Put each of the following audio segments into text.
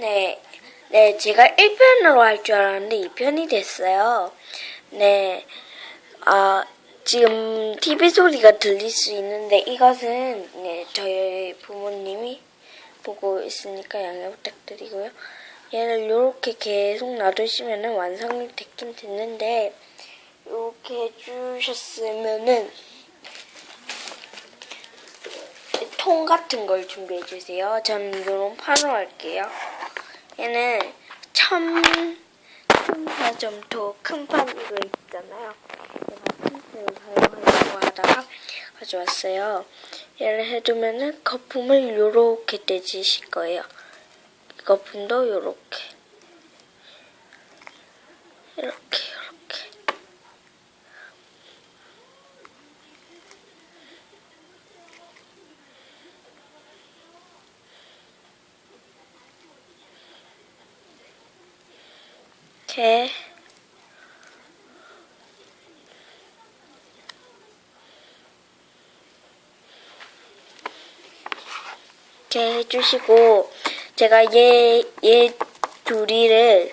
네, 네, 제가 1편으로 할 줄 알았는데 2편이 됐어요. 네, 아, 지금 TV 소리가 들릴 수 있는데 이것은 네, 저희 부모님이 보고 있으니까 양해 부탁드리고요. 얘를 이렇게 계속 놔두시면은 완성이 됐긴 됐는데 이렇게 해주셨으면은 통 같은 걸 준비해 주세요. 저는 이런 판으로 할게요. 얘는 첨, 첨사점토 큰판 이거 있잖아요. 제가 펜슬을 사용하려고 하다가 가져왔어요. 얘를 해두면은 거품을 요렇게 떼지실 거예요. 이 거품도 요렇게. 이렇게. 이렇게 해주시고 제가 얘, 얘 둘이를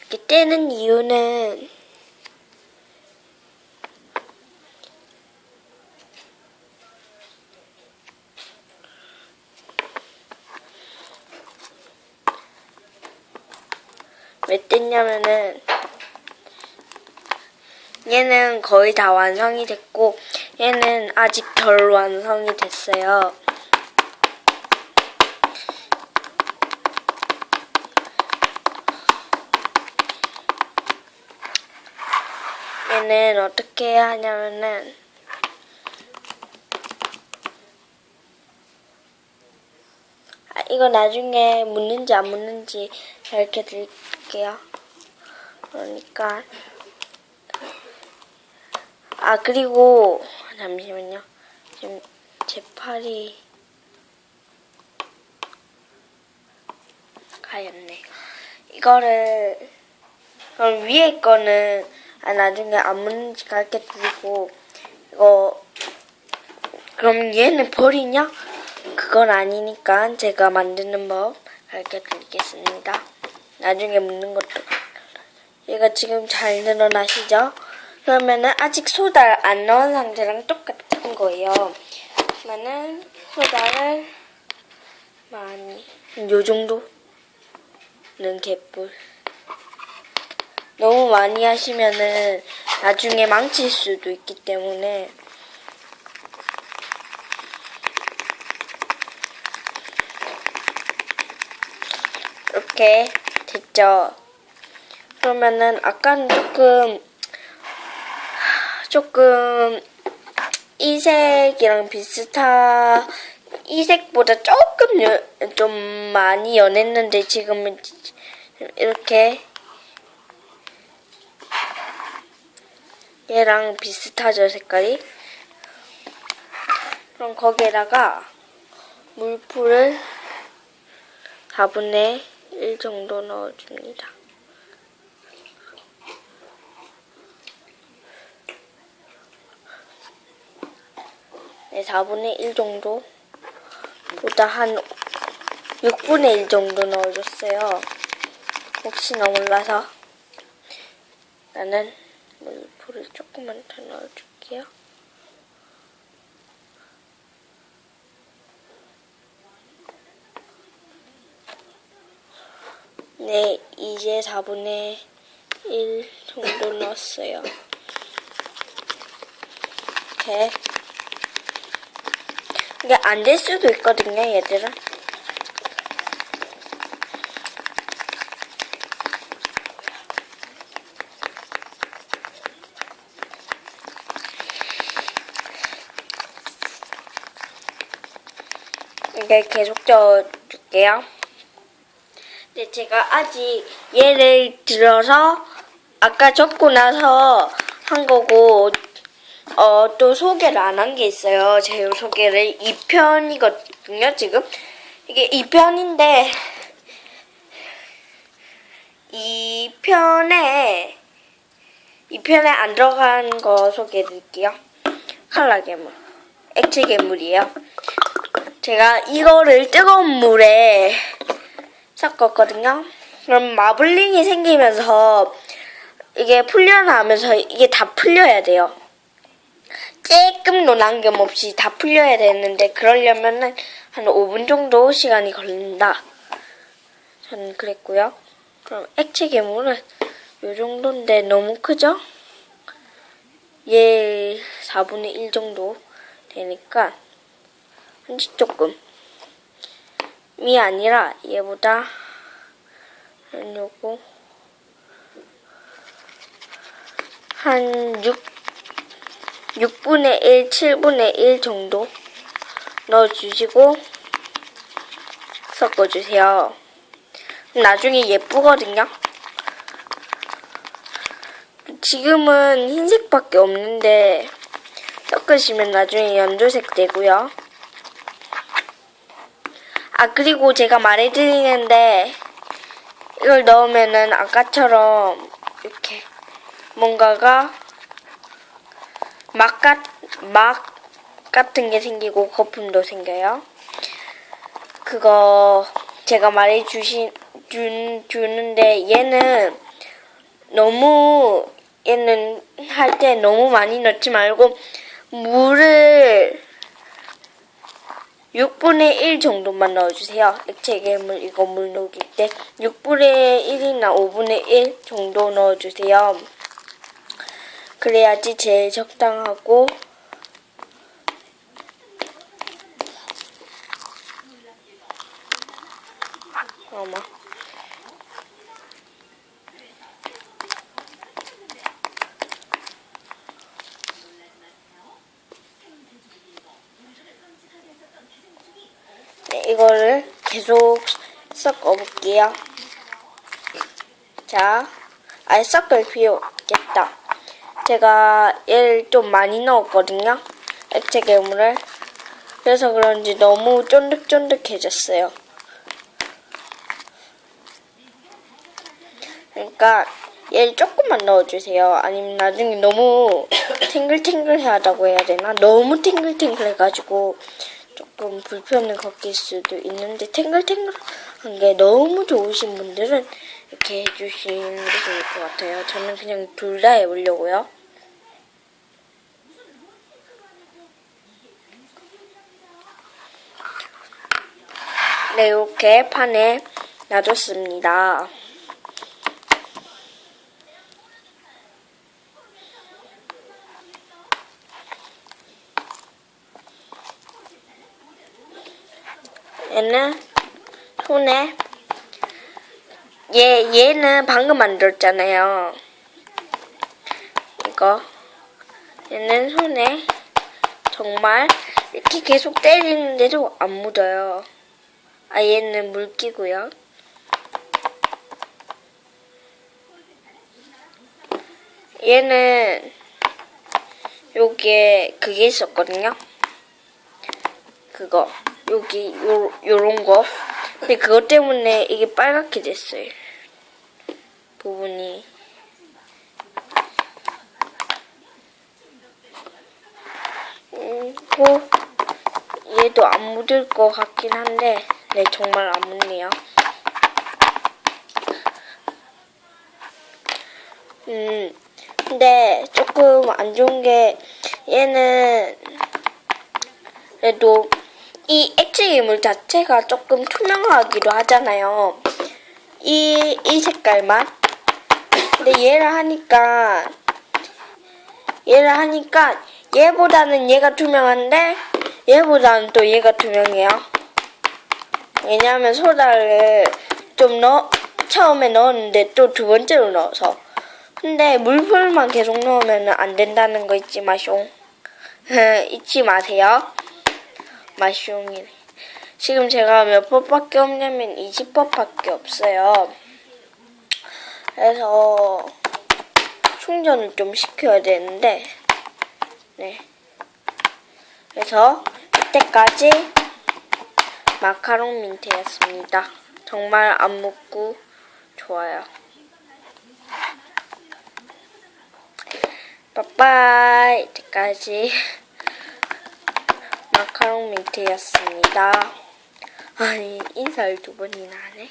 이렇게 떼는 이유는 왜 뗐냐면은 얘는 거의 다 완성이 됐고 얘는 아직 덜 완성이 됐어요. 얘는 어떻게 하냐면은 아, 이거 나중에 묻는지 안 묻는지 이렇게 드릴게요. 그러니까 아 그리고 잠시만요. 지금 제 팔이 가였네. 이거를 그럼 위에 거는 아 나중에 안 묻는지 가르쳐 드리고 이거 그럼 얘는 버리냐? 그건 아니니까 제가 만드는 법 가르쳐 드리겠습니다. 나중에 묻는 것도 얘가 지금 잘 늘어나시죠? 그러면은 아직 소다를 안 넣은 상태랑 똑같은 거예요. 그러면은 소다를 많이 요 정도는 개뿔. 너무 많이 하시면은 나중에 망칠 수도 있기 때문에 이렇게 됐죠. 그러면은 아까는 조금 조금 이 색이랑 비슷한 이 색보다 조금 여, 좀 많이 연했는데 지금은 이렇게 얘랑 비슷하죠 색깔이 그럼 거기에다가 물풀을 4분의 1 정도 넣어줍니다. 네, 4분의 1 정도 보다 한 6분의 1 정도 넣어줬어요. 혹시나 몰라서 나는 물풀을 조금만 더 넣어줄게요. 네, 이제 4분의 1 정도 넣었어요. 이렇게. 이게 안 될 수도 있거든요, 얘들은. 이게 계속 쪄줄게요. 근데 제가 아직 얘를 들어서 아까 적고 나서 한 거고 어, 또 소개를 안 한 게 있어요. 제 소개를 2편이거든요, 지금. 이게 2편인데, 2편에, 2편에 안 들어간 거 소개해 드릴게요. 칼라 괴물. 액체 괴물이에요. 제가 이거를 뜨거운 물에 섞었거든요. 그럼 마블링이 생기면서 이게 풀려나면서 이게 다 풀려야 돼요. 조금도 남김없이 다 풀려야 되는데 그러려면은 한 5분 정도 시간이 걸린다. 저는 그랬고요. 그럼 액체 괴물은 요 정도인데 너무 크죠? 얘 4분의 1 정도 되니까 한지 조금 이 아니라 얘보다 한 요거 한 6, 6분의 1, 7분의 1 정도 넣어주시고 섞어주세요. 나중에 예쁘거든요. 지금은 흰색밖에 없는데 섞으시면 나중에 연두색 되고요. 아 그리고 제가 말해드리는데 이걸 넣으면은 아까처럼 이렇게 뭔가가 막, 같, 막 같은 게 생기고 거품도 생겨요. 그거 제가 말해주신 준, 주는데 얘는 너무 얘는 할 때 너무 많이 넣지 말고 물을 6분의 1 정도만 넣어주세요. 액체 괴물 이거 물 녹일 때 6분의 1이나 5분의 1 정도 넣어주세요. 그래야지 제일 적당하고 어머 네, 이거를 계속 섞어 볼게요. 자, 아예 섞을 필요 없겠다. 제가 얘를 좀 많이 넣었거든요. 액체 괴물을. 그래서 그런지 너무 쫀득쫀득해졌어요. 그러니까 얘를 조금만 넣어주세요. 아니면 나중에 너무 탱글탱글하다고 해야 되나? 너무 탱글탱글해가지고 조금 불편을 겪을 수도 있는데 탱글탱글한 게 너무 좋으신 분들은 이렇게 해주시는 게 좋을 것 같아요. 저는 그냥 둘 다 해보려고요. 네, 이렇게 판에 놔뒀습니다. 얘는 손에 얘 얘는 방금 만들었잖아요. 이거 얘는 손에 정말 이렇게 계속 때리는데도 안 묻어요. 아 얘는 물기고요. 얘는 여기에 그게 있었거든요. 그거 여기 요 요런 거. 근데 그것 때문에 이게 빨갛게 됐어요. 부분이. 음, 뭐 얘도 안 묻을 것 같긴 한데, 네 정말 안 묻네요. 음, 근데 조금 안 좋은 게 얘는 그래도 이 액체 괴물 자체가 조금 투명하기도 하잖아요. 이, 이 색깔만. 근데 얘를 하니까, 얘를 하니까 얘보다는 얘가 투명한데 얘보다는 또 얘가 투명해요. 왜냐하면 소다를 좀 넣, 처음에 넣었는데 또 두 번째로 넣어서. 근데 물풀만 계속 넣으면 안 된다는 거 잊지 마쇼. 잊지 마세요. 마숑이네. 지금 제가 몇 법밖에 없냐면 20법밖에 없어요. 그래서 충전을 좀 시켜야 되는데, 네. 그래서 이때까지 마카롱 민트였습니다. 정말 안 묻고 좋아요. 빠빠이 이때까지 마카롱 민트였습니다. 아니 인사를 두 번이나 하네.